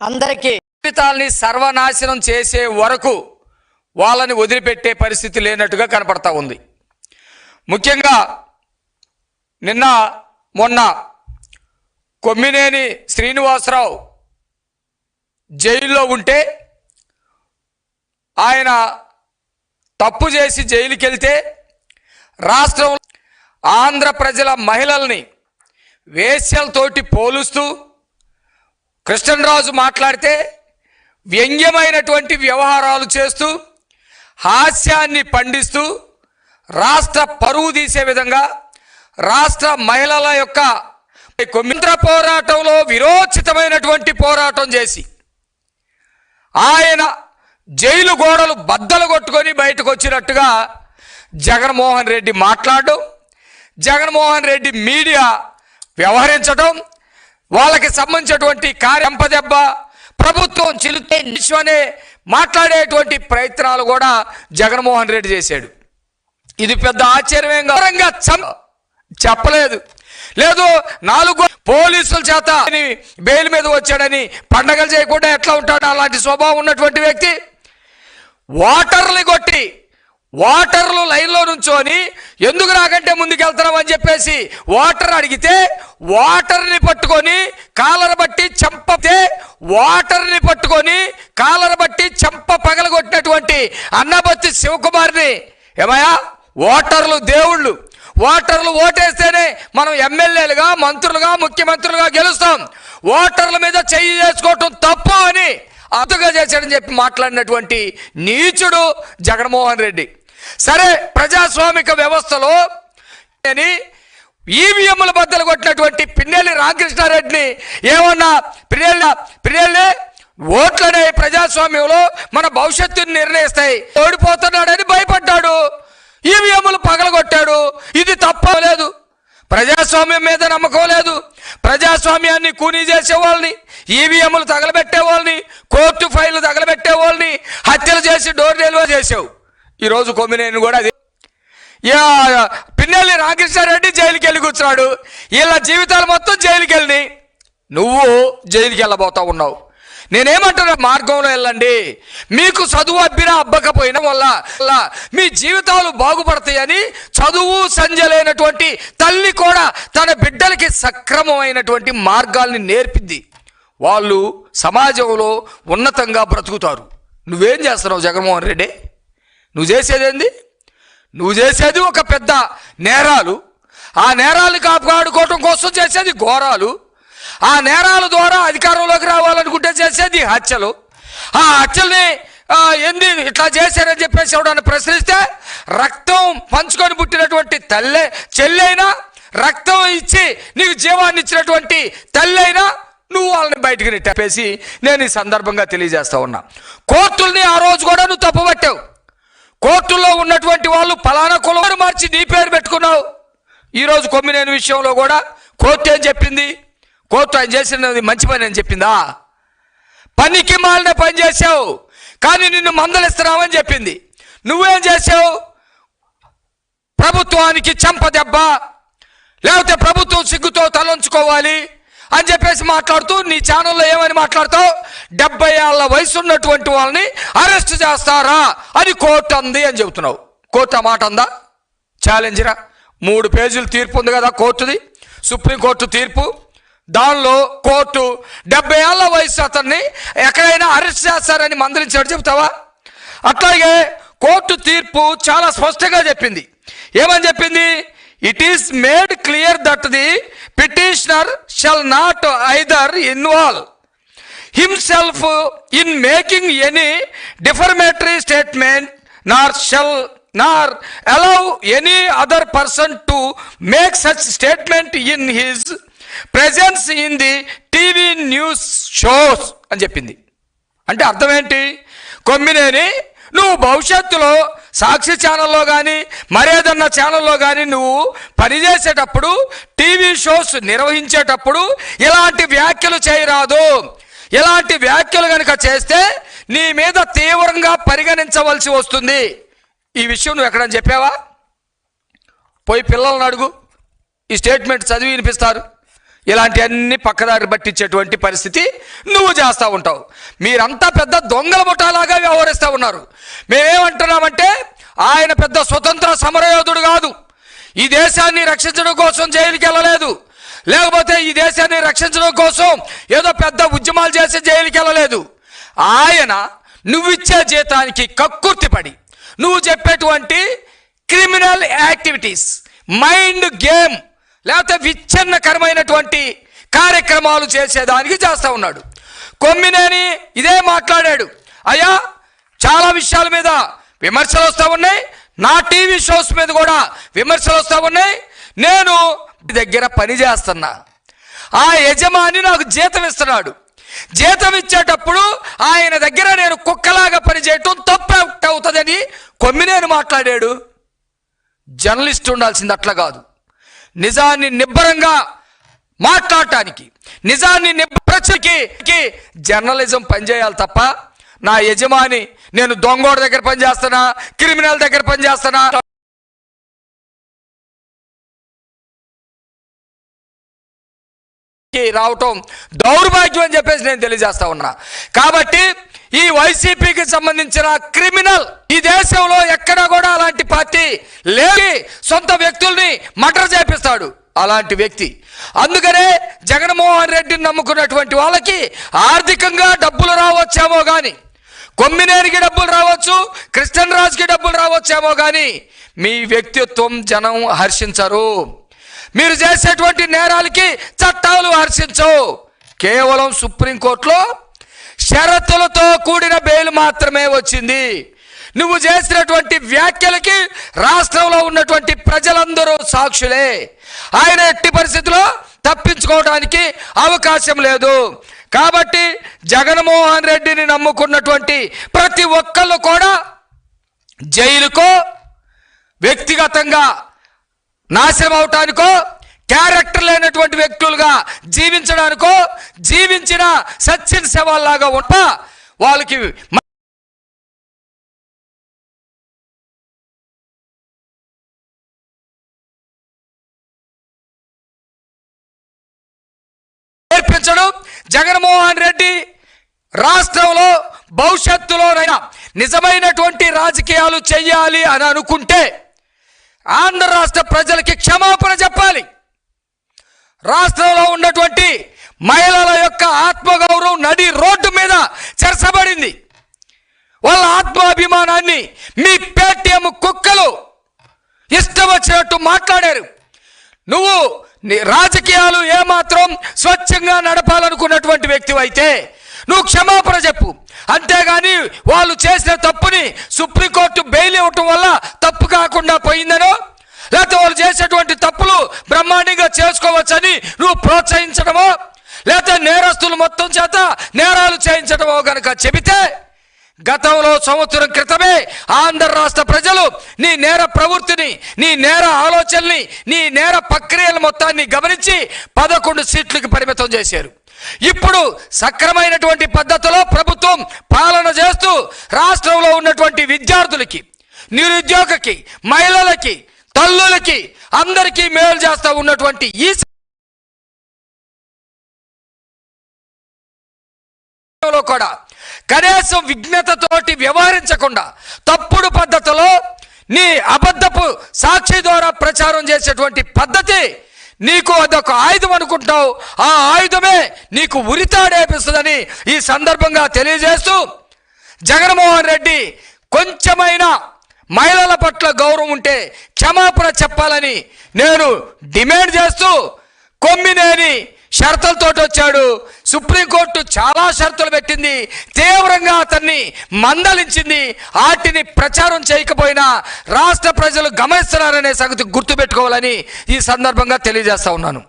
అందరికీ జీవితాల్ని సర్వనాశనం చేసే వరకు వాళ్ళని వదిలిపెట్టే పరిస్థితి లేనట్టుగా కనపడతా ఉంది. ముఖ్యంగా నిన్న మొన్న కొమ్మినేని శ్రీనివాసరావు జైల్లో ఉంటే ఆయన తప్పు చేసి జైలుకి వెళ్తే రాష్ట్రం ఆంధ్ర ప్రజల మహిళల్ని వేశ్యలతోటి పోలుస్తూ కృష్ణరాజు మాట్లాడితే వ్యంగ్యమైనటువంటి వ్యవహారాలు చేస్తూ హాస్యాన్ని పండిస్తూ రాష్ట్ర పరువు తీసే విధంగా రాష్ట్ర మహిళల యొక్క కొమ్మింద్ర పోరాటంలో విరోచితమైనటువంటి పోరాటం చేసి ఆయన జైలు గోడలు బద్దలు కొట్టుకొని బయటకు వచ్చినట్టుగా జగన్మోహన్ రెడ్డి మాట్లాడడం జగన్మోహన్ రెడ్డి మీడియా వ్యవహరించడం వాళ్ళకి సంబంధించినటువంటి కార్యంపదెబ్బ ప్రభుత్వం చిలుతే నిశ్వనే మాట్లాడేటువంటి ప్రయత్నాలు కూడా జగన్మోహన్ రెడ్డి చేశాడు. ఇది పెద్ద ఆశ్చర్యంగా ఘోరంగా చెప్పలేదు. లేదు నాలుగు పోలీసుల చేత అని బెయిల్ మీద వచ్చాడని పండగలు చేయకుండా ఎట్లా ఉంటాడు? అలాంటి స్వభావం ఉన్నటువంటి వ్యక్తి వాటర్లు కొట్టి వాటర్లు లైన్లో నుంచొని ఎందుకు రాకంటే ముందుకెళ్తున్నాం అని చెప్పేసి వాటర్ అడిగితే వాటర్ని పట్టుకొని కాలర బట్టి చంపతే వాటర్ని పట్టుకొని కాలర బట్టి చంప పగలగొట్టినటువంటి అన్నబత్తి శివకుమార్ని. ఏమయ్యా? ఓటర్లు దేవుళ్ళు. ఓటర్లు ఓటేస్తేనే మనం ఎమ్మెల్యేలుగా మంత్రులుగా ముఖ్యమంత్రులుగా గెలుస్తాం. ఓటర్ల మీద చెయ్యి చేసుకోవటం తప్పు అని అతుగా చేశాడని చెప్పి మాట్లాడినటువంటి నీచుడు జగన్మోహన్ రెడ్డి. సరే ప్రజాస్వామిక వ్యవస్థలో అని ఈవీఎంల బద్దలు కొట్టినటువంటి పిన్నెల్లి రామకృష్ణారెడ్డిని ఏమన్నా పిన్నెల్లి పిన్నెల్లి ఓట్లనే ప్రజాస్వామ్యంలో మన భవిష్యత్తుని నిర్ణయిస్తాయి. ఓడిపోతున్నాడని భయపడ్డాడు. ఈవీఎంలు పగలగొట్టాడు. ఇది తప్పలేదు ప్రజాస్వామ్యం మీద నమ్మకం లేదు. ప్రజాస్వామ్యాన్ని కూనీ చేసే వాళ్ళని ఈవీఎంలు తగలబెట్టే వాళ్ళని కోర్టు ఫైళ్ళు తగలబెట్టే వాళ్ళని హత్యలు చేసి డోర్ డెలివరీ చేసావు. ఈరోజు కొమ్మినేని కూడా అది పిన్నెల్లి రామకృష్ణారెడ్డి జైలుకి వెళ్ళి కూర్చున్నాడు. వీళ్ళ జీవితాలు మొత్తం జైలుకి వెళ్ళి నువ్వు జైలుకి వెళ్ళబోతా ఉన్నావు. నేనేమంటున్నా మార్గంలో వెళ్ళండి. మీకు చదువు అబ్బినా అబ్బకపోయిన వల్ల వల్ల మీ జీవితాలు బాగుపడతాయని చదువు సంజలైనటువంటి తల్లి కూడా తన బిడ్డలకి సక్రమమైనటువంటి మార్గాల్ని నేర్పింది. వాళ్ళు సమాజంలో ఉన్నతంగా బ్రతుకుతారు. నువ్వేం చేస్తున్నావు జగన్మోహన్ రెడ్డి? నువ్వు చేసేదేంది? నువ్వు చేసేది ఒక పెద్ద నేరాలు. ఆ నేరాలు కాపాడుకోవటం కోసం చేసేది ఘోరాలు. ఆ నేరాల ద్వారా అధికారంలోకి రావాలనుకుంటే చేసేది హత్యలు. ఆ హత్యల్ని ఎందు ఏంది ఇట్లా చేశారని చెప్పేసి ఎవడని ప్రశ్నిస్తే రక్తం పంచుకొని పుట్టినటువంటి తల్లే చెల్లైనా రక్తం ఇచ్చి నీకు జీవాన్ని ఇచ్చినటువంటి తల్లైనా నువ్వు వాళ్ళని బయటికి నెట్టేసి నేను ఈ సందర్భంగా తెలియజేస్తా ఉన్నా. కోర్టుల్ని ఆ రోజు కూడా నువ్వు తప్పుపట్టావు. కోర్టుల్లో ఉన్నటువంటి వాళ్ళు పలానా కులం మార్చి నీ పేరు పెట్టుకున్నావు. ఈరోజు కొమ్మినేని విషయంలో కూడా కోర్టు ఏం చెప్పింది? కోర్టు ఆయన చేసినది మంచి పని అని చెప్పిందా? పనికి మాలిన పని చేసావు కానీ నిన్ను మందలిస్తున్నామని చెప్పింది. నువ్వేం చేసావు ప్రభుత్వానికి చెంపదెబ్బ లేకపోతే ప్రభుత్వం సిగ్గుతో తలంచుకోవాలి. అని చెప్పేసి మాట్లాడుతూ నీ ఛానల్లో ఏమని మాట్లాడతావు? డెబ్బై ఏళ్ళ వయసు ఉన్నటువంటి వాళ్ళని అరెస్ట్ చేస్తారా అని కోర్టు అంది అని చెబుతున్నావు. కోర్టు ఆ మాట అందా? ఛాలెంజ్రా మూడు పేజీలు తీర్పు ఉంది కదా కోర్టుది. సుప్రీంకోర్టు తీర్పు. దానిలో కోర్టు డెబ్బై ఏళ్ళ వయసు అతన్ని ఎక్కడైనా అరెస్ట్ చేస్తారని మందలించాడు. చెప్తావా అట్లాగే కోర్టు తీర్పు చాలా స్పష్టంగా చెప్పింది. ఏమని చెప్పింది? It is made clear that the petitioner shall not either involve himself in making any defamatory statement nor shall nor allow any other person to make such statement in his presence in the TV news shows అని చెప్పింది. అంటే అర్థం ఏంటి? కొమ్మినేని నువ్వు భవిష్యత్తులో సాక్షి ఛానల్లో కానీ మరేదన్నా ఛానల్లో కానీ నువ్వు పనిచేసేటప్పుడు టీవీ షోస్ నిర్వహించేటప్పుడు ఇలాంటి వ్యాఖ్యలు చేయరాదు. ఇలాంటి వ్యాఖ్యలు కనుక చేస్తే నీ మీద తీవ్రంగా పరిగణించవలసి వస్తుంది. ఈ విషయం నువ్వు ఎక్కడని చెప్పావా? పోయి పిల్లలను అడుగు. ఈ స్టేట్మెంట్ చదివి వినిపిస్తారు. ఇలాంటివన్నీ పక్కదారి పట్టించేటువంటి పరిస్థితి నువ్వు చేస్తూ ఉంటావు. మీరంతా పెద్ద దొంగల ముఠాలాగా వ్యవహరిస్తూ ఉన్నారు. మేమేమంటున్నామంటే ఆయన పెద్ద స్వతంత్ర సమరయోధుడు కాదు. ఈ దేశాన్ని రక్షించడం కోసం జైలుకి వెళ్ళలేదు. లేకపోతే ఈ దేశాన్ని రక్షించడం కోసం ఏదో పెద్ద ఉద్యమాలు చేసి జైలుకి వెళ్ళలేదు. ఆయన నువ్విచ్చే జీతానికి కక్కుర్తిపడి నువ్వు చెప్పేటువంటి క్రిమినల్ యాక్టివిటీస్ మైండ్ గేమ్ లేకపోతే విచ్ఛిన్నకరమైనటువంటి కార్యక్రమాలు చేసేదానికి చేస్తూ ఉన్నాడు. కొమ్మినేని ఇదే మాట్లాడాడు. అయ్యా చాలా విషయాల మీద విమర్శలు వస్తూ ఉన్నాయి. నా టీవీ షోస్ మీద కూడా విమర్శలు వస్తూ ఉన్నాయి. నేను దగ్గర పని చేస్తున్నా. ఆ యజమాని నాకు జీతం ఇస్తున్నాడు. జీతం ఇచ్చేటప్పుడు ఆయన దగ్గర నేను కుక్కలాగా పనిచేయటం తప్పు అవుతుందని కొమ్మినేని మాట్లాడాడు. జర్నలిస్ట్ ఉండాల్సింది అట్లా కాదు. నిజాన్ని నిబ్బరంగా మాట్లాడటానికి నిజాన్ని నిబ్బరచకి జర్నలిజం పనిచేయాలి తప్ప నా యజమాని నేను దొంగోడ దగ్గర పనిచేస్తున్నా క్రిమినల్ దగ్గర పనిచేస్తానా రావటం దౌర్భాగ్యం అని చెప్పేసి నేను తెలియజేస్తా ఉన్నా. కాబట్టి ఈ వైసీపీకి సంబంధించిన క్రిమినల్ ఈ దేశంలో ఎక్కడ కూడా అలాంటి పార్టీ లేచి సొంత వ్యక్తుల్ని మటర్ చేపిస్తాడు అలాంటి వ్యక్తి. అందుకనే జగన్మోహన్ రెడ్డిని నమ్ముకున్నటువంటి వాళ్ళకి ఆర్థికంగా డబ్బులు రావచ్చేమో కానీ కొమ్మినేనికి డబ్బులు రావచ్చు కృష్ణన్ రాజుకి డబ్బులు రావచ్చేమో కానీ మీ వ్యక్తిత్వం జనం హర్షించరు. మీరు చేసేటువంటి నేరాలకి చట్టాలు హర్షించవు. కేవలం సుప్రీంకోర్టులో షరతులతో కూడిన బెయిల్ మాత్రమే వచ్చింది. నువ్వు చేసినటువంటి వ్యాఖ్యలకి రాష్ట్రంలో ఉన్నటువంటి ప్రజలందరూ సాక్షులే. ఆయన ఎట్టి పరిస్థితిలో తప్పించుకోవడానికి అవకాశం లేదు. కాబట్టి జగన్మోహన్ రెడ్డిని నమ్ముకున్నటువంటి ప్రతి ఒక్కళ్ళు కూడా జైలుకో వ్యక్తిగతంగా నాశనం అవటానికో క్యారెక్టర్ లేనటువంటి వ్యక్తులుగా జీవించడానికో జీవించిన సచిన్ శవాల్లాగా ఉంటా వాళ్ళకి నేర్పించడు. జగన్మోహన్ రెడ్డి రాష్ట్రంలో భవిష్యత్తులోనైనా నిజమైనటువంటి రాజకీయాలు చెయ్యాలి అని అనుకుంటే ఆంధ్ర రాష్ట్ర ప్రజలకి క్షమాపణ చెప్పాలి. రాష్ట్రంలో ఉన్నటువంటి మహిళల యొక్క ఆత్మగౌరవం నడి రోడ్డు మీద చెరసబడింది. వాళ్ళ ఆత్మాభిమానాన్ని మీ పేటిఎం కుక్కలు ఇష్టం వచ్చినట్టు మాట్లాడారు. నువ్వు నీ రాజకీయాలు ఏమాత్రం స్వచ్ఛంగా నడపాలనుకున్నటువంటి వ్యక్తివైతే నువ్వు క్షమాపణ చెప్పు. అంతేగాని వాళ్ళు చేసిన తప్పుని సుప్రీంకోర్టు బెయిల్ ఇవ్వటం వల్ల తప్పు కాకుండా పోయిందనో లేకపోతే వాళ్ళు చేసేటువంటి తప్పులు బ్రహ్మాండంగా చేసుకోవచ్చని నువ్వు ప్రోత్సహించడమో లేకపోతే నేరస్తులు మొత్తం చేత నేరాలు చేయించడమో కనుక చెబితే గతంలో సంవత్సరం క్రితమే ఆంధ్ర రాష్ట్ర ప్రజలు నీ నేర ప్రవృత్తిని నీ నేర ఆలోచనని నీ నేర ప్రక్రియల మొత్తాన్ని గమనించి పదకొండు సీట్లకు పరిమితం చేశారు. ఇప్పుడు సక్రమైనటువంటి పద్ధతిలో ప్రభుత్వం పాలన చేస్తూ రాష్ట్రంలో ఉన్నటువంటి విద్యార్థులకి నిరుద్యోగకి మహిళలకి తల్లులకి అందరికీ మేలు చేస్తూ ఉన్నటువంటి ఈ లో కూడా కనీసం విఘ్నతతోటి వ్యవహరించకుండా తప్పుడు పద్ధతిలో నీ అబద్ధపు సాక్షి ద్వారా ప్రచారం చేసేటువంటి పద్ధతి నీకు అదొక ఆయుధం అనుకుంటావు. ఆ ఆయుధమే నీకు ఉరితాడేపిస్తుందని ఈ సందర్భంగా తెలియజేస్తూ జగన్మోహన్ రెడ్డి కొంచెమైనా మహిళల పట్ల గౌరవం ఉంటే క్షమాపణ చెప్పాలని నేను డిమాండ్ చేస్తూ కొమ్మినేని షరతులతో వచ్చాడు సుప్రీంకోర్టు చాలా షరతులు పెట్టింది. తీవ్రంగా అతన్ని మందలించింది. వాటిని ప్రచారం చేయకపోయినా రాష్ట్ర ప్రజలు గమనిస్తున్నారనే సంగతి గుర్తుపెట్టుకోవాలని ఈ సందర్భంగా తెలియజేస్తా ఉన్నాను.